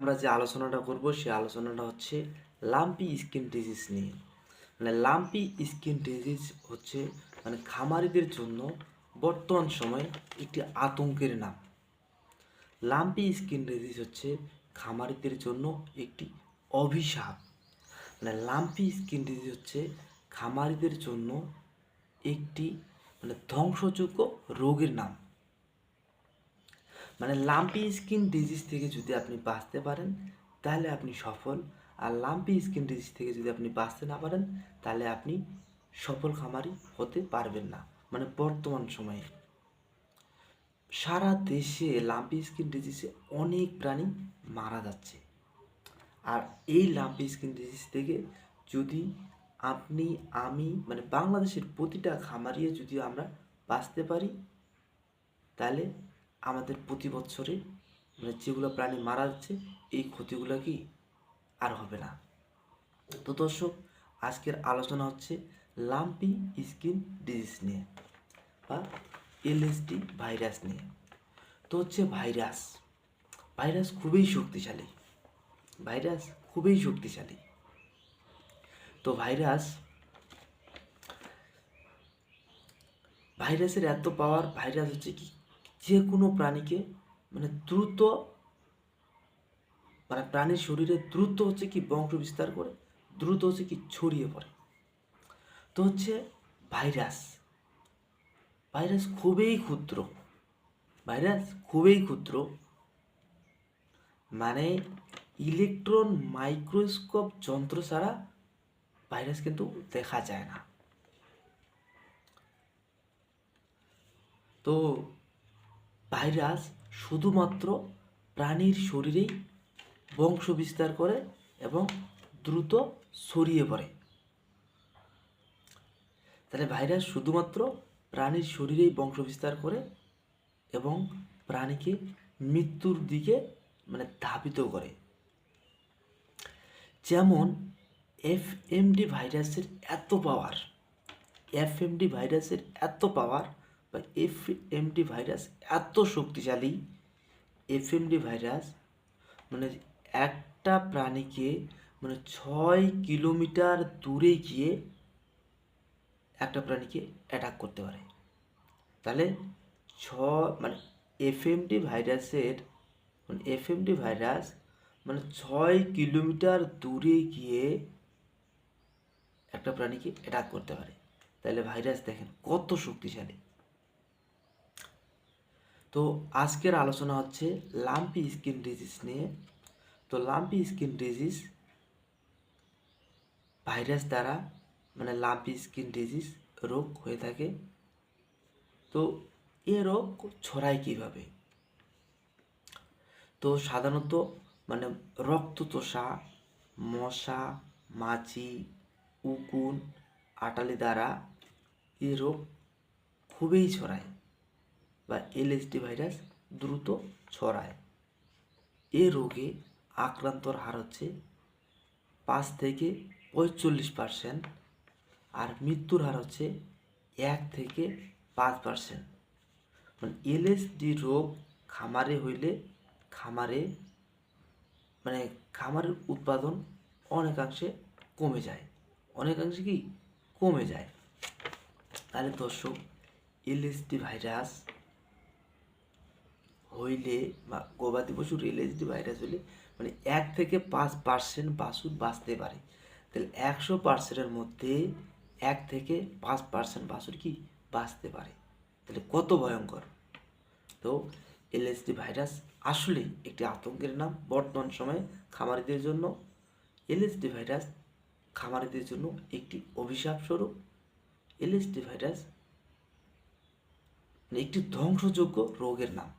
আমরা যে আলোচনাটা করব সেই আলোচনাটা হচ্ছে লাম্পি স্কিন ডিজিজ নিয়ে। মানে লাম্পি স্কিন ডিজিজ হচ্ছে মানে খামারিদের জন্য বর্তমান সময়ে একটি আতঙ্কের নাম। লাম্পি স্কিন ডিজিজ হচ্ছে খামারিদের জন্য একটি অভিশাপ। মানে লাম্পি স্কিন ডিজিজ হচ্ছে খামারিদের জন্য একটি মানে ধ্বংসযোগ্য রোগের নাম। মানে লাম্পি স্কিন ডিজিজ থেকে যদি আপনি বাঁচতে পারেন, তাহলে আপনি সফল। আর লাম্পি স্কিন ডিজিজ থেকে যদি আপনি বাঁচতে না পারেন, তাহলে আপনি সফল খামারি হতে পারবেন না মানে বর্তমান সময়ে। সারা দেশে লাম্পি স্কিন ডিজিজে অনেক প্রাণী মারা যাচ্ছে। আর এই লাম্পি স্কিন ডিজিজ থেকে যদি আপনি, আমি মানে বাংলাদেশের প্রতিটা খামারিয়ে যদি আমরা বাঁচতে পারি, তাহলে আমাদের প্রতি বছরে মানে যেগুলো প্রাণী মারা যাচ্ছে, এই ক্ষতিগুলো কি আর হবে না। তো দর্শক, আজকের আলোচনা হচ্ছে লাম্পি স্কিন ডিজিজ নিয়ে বা এলএসডি ভাইরাস নিয়ে। তো হচ্ছে ভাইরাস ভাইরাস খুবই শক্তিশালী, ভাইরাস খুবই শক্তিশালী। তো ভাইরাস, ভাইরাসের এত পাওয়ার ভাইরাস হচ্ছে কি? যে কোনো প্রাণীকে মানে দ্রুত মানে প্রাণীর শরীরে দ্রুত হচ্ছে কি বংশ বিস্তার করে, দ্রুত হচ্ছে কি ছড়িয়ে পড়ে। তো হচ্ছে ভাইরাস। ভাইরাস খুবই ক্ষুদ্র। ভাইরাস খুবই ক্ষুদ্র। মানে ইলেকট্রন মাইক্রোস্কোপ যন্ত্র ছাড়া ভাইরাস কিন্তু দেখা যায় না। তো ভাইরাস শুধুমাত্র প্রাণীর শরীরেই বংশ বিস্তার করে এবং দ্রুত ছড়িয়ে পড়ে। তাহলে ভাইরাস শুধুমাত্র প্রাণীর শরীরেই বংশ বিস্তার করে এবং প্রাণীকে মৃত্যুর দিকে মানে ধাবিত করে। যেমন এফএমডি ভাইরাসের এত পাওয়ার এফএমডি ভাইরাসের এত পাওয়ার বা এফএমডি ভাইরাস এত শক্তিশালী এফ এফএমডি ভাইরাস মানে একটা প্রাণীকে মানে ছয় কিলোমিটার দূরে গিয়ে একটা প্রাণীকে অ্যাটাক করতে পারে। তাহলে ছ মানে এফএমডি ভাইরাসের মানে এফএমডি ভাইরাস মানে ছয় কিলোমিটার দূরে গিয়ে একটা প্রাণীকে অ্যাটাক করতে পারে। তাহলে ভাইরাস দেখেন কত শক্তিশালী। তো আজকের আলোচনা হচ্ছে লাম্পি স্কিন ডিজিজ নিয়ে। তো লাম্পি স্কিন ডিজিজ ভাইরাস দ্বারা মানে লাম্পি স্কিন ডিজিজ রোগ হয়ে থাকে। তো এ রোগ ছড়ায় কীভাবে? তো সাধারণত মানে রক্ত রক্তচোষা মশা, মাছি, উকুন, আটালি দ্বারা এ রোগ খুবই ছড়ায়। বা এলএসডি ভাইরাস দ্রুত ছড়ায়। এ রোগে আক্রান্তর হার হচ্ছে পাঁচ থেকে পঁয়তাল্লিশ পার্সেন্ট আর মৃত্যুর হার হচ্ছে এক থেকে পাঁচ পার্সেন্ট মানে এলএসডি রোগ খামারে হইলে খামারে মানে খামারের উৎপাদন অনেকাংশে কমে যায়। অনেকাংশে কি? কমে যায়। তাহলে দর্শক এলএসডি ভাইরাস হইলে বা গবাদি পশুর এলএসডি ভাইরাস হইলে মানে এক থেকে পাঁচ পার্সেন্ট বাছুর বাঁচতে পারে। তাহলে একশো পার্সেন্টের মধ্যে এক থেকে পাঁচ পার্সেন্ট বাছুর কি বাঁচতে পারে? তাহলে কত ভয়ঙ্কর? তো এলএসডি ভাইরাস আসলে একটি আতঙ্কের নাম বর্তমান সময়ে খামারিদের জন্য। এলএসডি ভাইরাস খামারিদের জন্য একটি অভিশাপ স্বরূপ। এলএসডি ভাইরাস মানে একটি ধ্বংসযোগ্য রোগের নাম।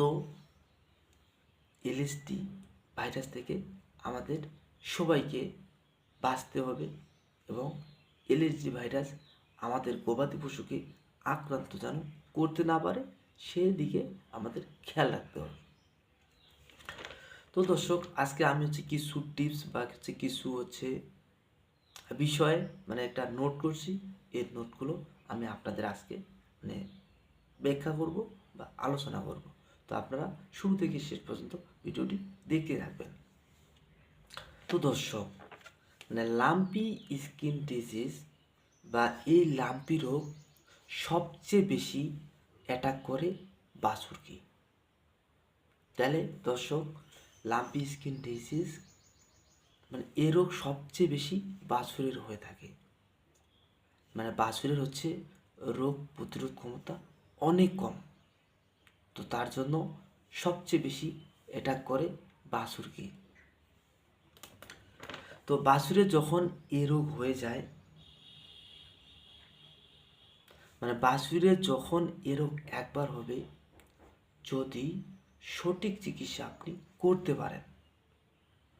তো এলএসডি ভাইরাস থেকে আমাদের সবাইকে বাঁচতে হবে এবং এলএসডি ভাইরাস আমাদের গবাদি পশুকে আক্রান্ত যেন করতে না পারে, সেদিকে আমাদের খেয়াল রাখতে হবে। তো দর্শক, আজকে আমি হচ্ছে কিছু টিপস বা হচ্ছে কিছু হচ্ছে বিষয়ে মানে একটা নোট করছি। এর নোটগুলো আমি আপনাদের আজকে মানে ব্যাখ্যা করব বা আলোচনা করব। তো আপনারা শুরু থেকে শেষ পর্যন্ত ভিডিওটি দেখতে থাকবেন। তো দর্শক মানে লাম্পি স্কিন ডিজিজ বা এই লাম্পি রোগ সবচেয়ে বেশি অ্যাটাক করে বাছুরকে। তাহলে দর্শক, লাম্পি স্কিন ডিজিজ মানে এ রোগ সবচেয়ে বেশি বাছুরের হয়ে থাকে। মানে বাছুরের হচ্ছে রোগ প্রতিরোধ ক্ষমতা অনেক কম। তো তার জন্য সবচেয়ে বেশি অ্যাটাক করে বাছুরকে তো বাসুরে যখন এ রোগ হয়ে যায় মানে বাছুরের যখন এ রোগ একবার হবে, যদি সঠিক চিকিৎসা আপনি করতে পারেন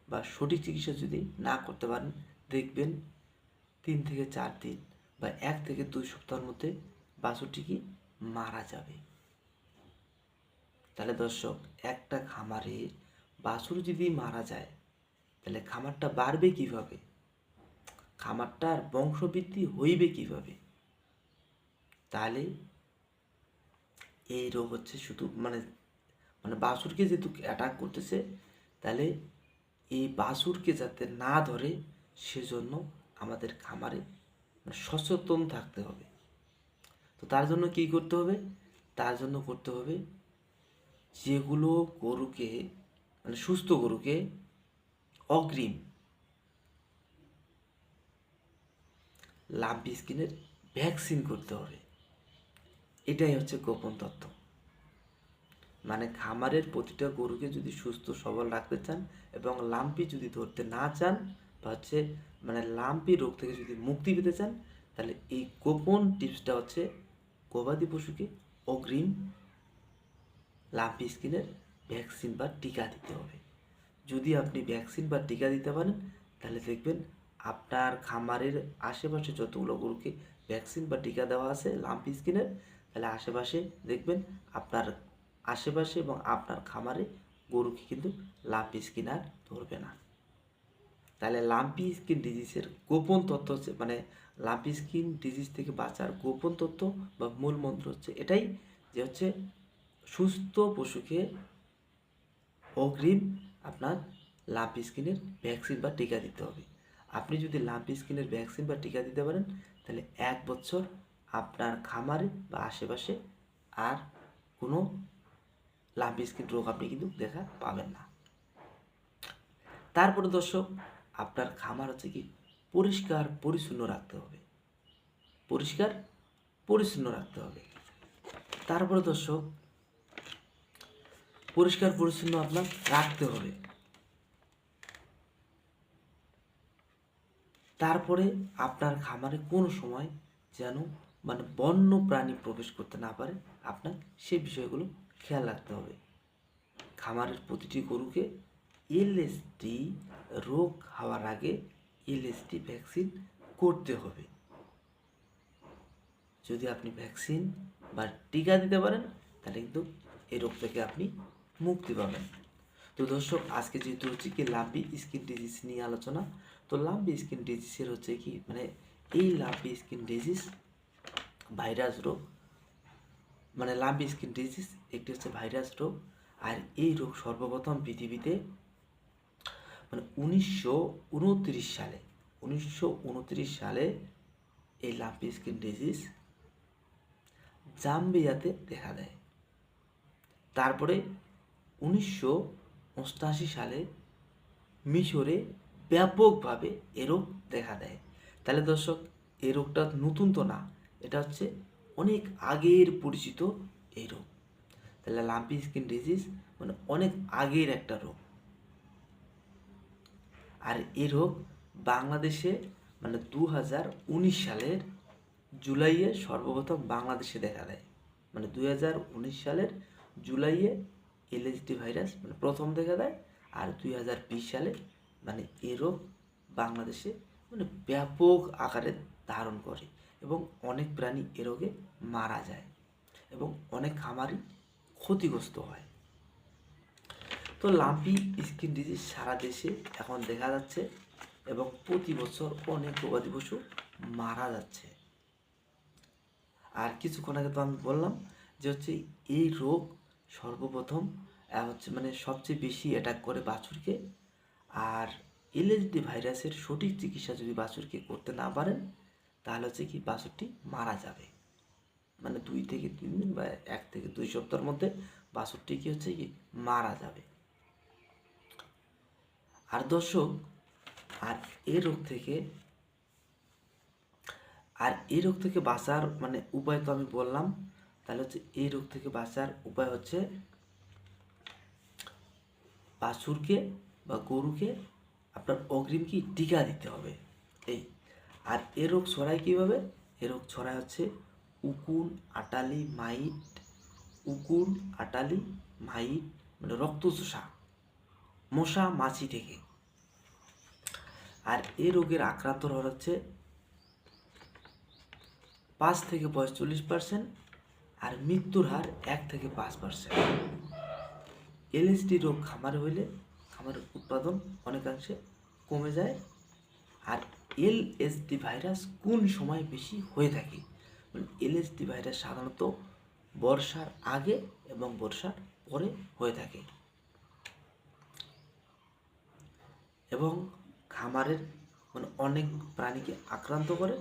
বা সঠিক চিকিৎসা যদি না করতে পারেন, দেখবেন তিন থেকে চার দিন বা এক থেকে দুই সপ্তাহের মধ্যে বাছুরটি কি মারা যাবে। তাহলে দর্শক, একটা খামারে বাছুর যদি মারা যায়, তাহলে খামারটা বাড়বে কীভাবে? খামারটার বংশবৃদ্ধি হইবে কীভাবে? তাহলে এই রোগ হচ্ছে শুধু মানে মানে বাছুরকে যেহেতু অ্যাটাক করতেছে, তাহলে এই বাছুরকে যাতে না ধরে, সেজন্য আমাদের খামারে মানে সচেতন থাকতে হবে। তো তার জন্য কি করতে হবে? তার জন্য করতে হবে যেগুলো গরুকে মানে সুস্থ গরুকে অগ্রিম লাম্পি স্কিনের ভ্যাকসিন করতে হবে। এটাই হচ্ছে গোপন তথ্য। মানে খামারের প্রতিটা গরুকে যদি সুস্থ, সবল রাখতে চান এবং লাম্পি যদি ধরতে না চান বা হচ্ছে মানে লাম্পি রোগ থেকে যদি মুক্তি পেতে চান, তাহলে এই গোপন টিপসটা হচ্ছে গবাদি পশুকে অগ্রিম লাম্পি স্কিনের ভ্যাকসিন বা টিকা দিতে হবে। যদি আপনি ভ্যাকসিন বা টিকা দিতে পারেন, তাহলে দেখবেন আপনার খামারের আশেপাশে যতগুলো গরুকে ভ্যাকসিন বা টিকা দেওয়া আছে লাম্পি স্কিনের, তাহলে আশেপাশে দেখবেন আপনার আশেপাশে এবং আপনার খামারে গরুকে কিন্তু লাম্পি স্কিন আর ধরবে না। তাহলে লাম্পি স্কিন ডিজিজের গোপন তথ্য হচ্ছে মানে লাম্পি স্কিন ডিজিজ থেকে বাঁচার গোপন তথ্য বা মূল মন্ত্র হচ্ছে এটাই যে হচ্ছে সুস্থ পশুকে অগ্রিম আপনার লাম্পি স্কিনের ভ্যাকসিন বা টিকা দিতে হবে। আপনি যদি লাম্পি স্কিনের ভ্যাকসিন বা টিকা দিতে পারেন, তাহলে এক বছর আপনার খামারে বা আশেপাশে আর কোনো লাম্পি স্কিন রোগ আপনি কিন্তু দেখা পাবেন না। তারপরে দর্শক, আপনার খামার হচ্ছে কি পরিষ্কার, পরিচ্ছন্ন রাখতে হবে। পরিষ্কার, পরিচ্ছন্ন রাখতে হবে। তারপরে দর্শক পরিষ্কার পরিচ্ছন্ন আপনার রাখতে হবে। তারপরে আপনার খামারে কোনো সময় যেন মানে বন্য প্রাণী প্রবেশ করতে না পারে, আপনার সে বিষয়গুলো খেয়াল রাখতে হবে। খামারের প্রতিটি গরুকে এলএসটি রোগ হওয়ার আগে এলএসটি ভ্যাকসিন করতে হবে। যদি আপনি ভ্যাকসিন বা টিকা দিতে পারেন, তাহলে কিন্তু এই রোগ থেকে আপনি মুক্তি পাবেন। তো দর্শক, আজকে যেহেতু হচ্ছে কি লাম্পি স্কিন ডিজিজ নিয়ে আলোচনা, তো লাম্পি স্কিন ডিজিজের হচ্ছে কি মানে এই লাম্পি স্কিন ডিজিজ ভাইরাস রোগ মানে লাম্পি স্কিন ডিজিজ একটি হচ্ছে ভাইরাস রোগ, আর এই রোগ সর্বপ্রথম পৃথিবীতে মানে উনিশশো উনত্রিশ সালে, উনিশশো উনত্রিশ সালে এই লাম্পি স্কিন ডিজিজ জাম্বিয়াতে দেখা দেয়। তারপরে উনিশশো সালে মিশরে ব্যাপকভাবে এ রোগ দেখা দেয়। তাহলে দর্শক, এ রোগটা নতুন তো না, এটা হচ্ছে অনেক আগের পরিচিত এই রোগ। তাহলে লাম্পি স্কিন ডিজিজ মানে অনেক আগের একটা রোগ। আর এই রোগ বাংলাদেশে মানে দু হাজার উনিশ সালের জুলাইয়ে সর্বপ্রথম বাংলাদেশে দেখা দেয়। মানে দু হাজার উনিশ সালের জুলাইয়ে এলএসডি ভাইরাস মানে প্রথম দেখা দেয়, আর দুই হাজার বিশ সালে মানে এ রোগ বাংলাদেশে মানে ব্যাপক আকারে ধারণ করে এবং অনেক প্রাণী এ রোগে মারা যায় এবং অনেক খামারই ক্ষতিগ্রস্ত হয়। তো লাম্পি স্কিন ডিজিজ সারা দেশে এখন দেখা যাচ্ছে এবং প্রতি বছর অনেক গবাদি পশু মারা যাচ্ছে। আর কিছুক্ষণ আগে তো আমি বললাম যে হচ্ছে এই রোগ সর্বপ্রথম হচ্ছে মানে সবচেয়ে বেশি অ্যাটাক করে বাছুরকে। আর এলএসডি ভাইরাসের সঠিক চিকিৎসা যদি বাছুরকে করতে না পারেন, তাহলে হচ্ছে কি বাছুরটি মারা যাবে। মানে দুই থেকে তিন দিন বা এক থেকে দুই সপ্তাহের মধ্যে বাছুরটি কি হচ্ছে কি মারা যাবে। আর দর্শক, আর এ রোগ থেকে, আর এই রোগ থেকে বাঁচার মানে উপায় তো আমি বললাম তাহলে হচ্ছে এই রোগ থেকে বাঁচার উপায় হচ্ছে বাছুরকে বা গরুকে আপনার অগ্রিম কি টিকা দিতে হবে। এই, আর এ রোগ ছড়ায় কীভাবে? এ রোগ ছড়ায় হচ্ছে উকুন, আটালি, মাইট, উকুন, আটালি, মাইট মানে রক্তচোষা মশা, মাছি থেকে। আর এ রোগের আক্রান্ত হচ্ছে পাঁচ থেকে পঁয়তাল্লিশ পার্সেন্ট আর মৃত্যুর হার এক থেকে পাঁচ পার্সেন্ট এলএসডি রোগ খামার হইলে খামারের উৎপাদন অনেকাংশে কমে যায়। আর এলএসডি ভাইরাস কোন সময় বেশি হয়ে থাকে? মানে এলএসডি ভাইরাস সাধারণত বর্ষার আগে এবং বর্ষার পরে হয়ে থাকে। এবং খামারের মানে অনেক প্রাণীকে আক্রান্ত করে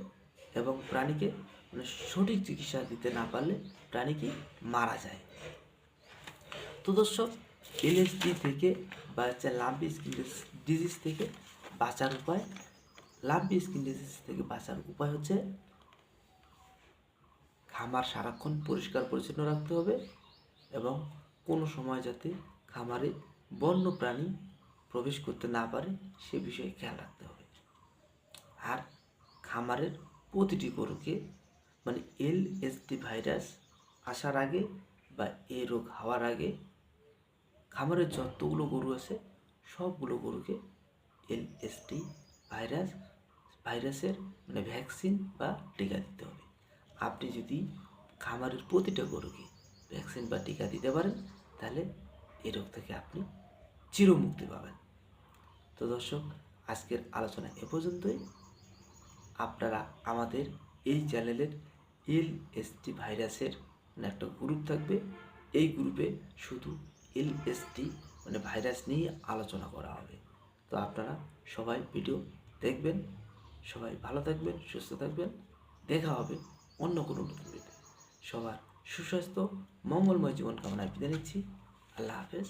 এবং প্রাণীকে মানে সঠিক চিকিৎসা দিতে না পারলে প্রাণী কি? মারা যায়। তো দর্শক এলএসডি থেকে বা হচ্ছে লাম্পি স্কিন ডিজিজ থেকে বাঁচার উপায় লাম্পি স্কিন ডিজিজ থেকে বাঁচার উপায় হচ্ছে খামার সারাক্ষণ পরিষ্কার পরিচ্ছন্ন রাখতে হবে এবং কোনো সময় যাতে খামারে বন্য প্রাণী প্রবেশ করতে না পারে সে বিষয়ে খেয়াল রাখতে হবে। আর খামারের প্রতিটি গরুকে মানে এল এসডি ভাইরাস আসার আগে বা এই রোগ হওয়ার আগে খামারের যতগুলো গরু আছে, সবগুলো গরুকে এল এসডি ভাইরাস ভাইরাসের মানে ভ্যাকসিন বা টিকা দিতে হবে। আপনি যদি খামারের প্রতিটা গরুকে ভ্যাকসিন বা টিকা দিতে পারেন, তাহলে এই রোগ থেকে আপনি চিরমুক্তি পাবেন। তো দর্শক, আজকের আলোচনা এ পর্যন্তই। আপনারা আমাদের এই চ্যানেলের এল এসটি ভাইরাসের মানে একটা গ্রুপ থাকবে। এই গ্রুপে শুধু এল এসটি মানে ভাইরাস নিয়ে আলোচনা করা হবে। তো আপনারা সবাই ভিডিও দেখবেন, সবাই ভালো থাকবেন, সুস্থ থাকবেন। দেখা হবে অন্য কোনো নতুন সবার সুস্বাস্থ্য, মঙ্গলময় জীবন কামনায় বিদায় নিচ্ছি। আল্লাহ হাফেজ।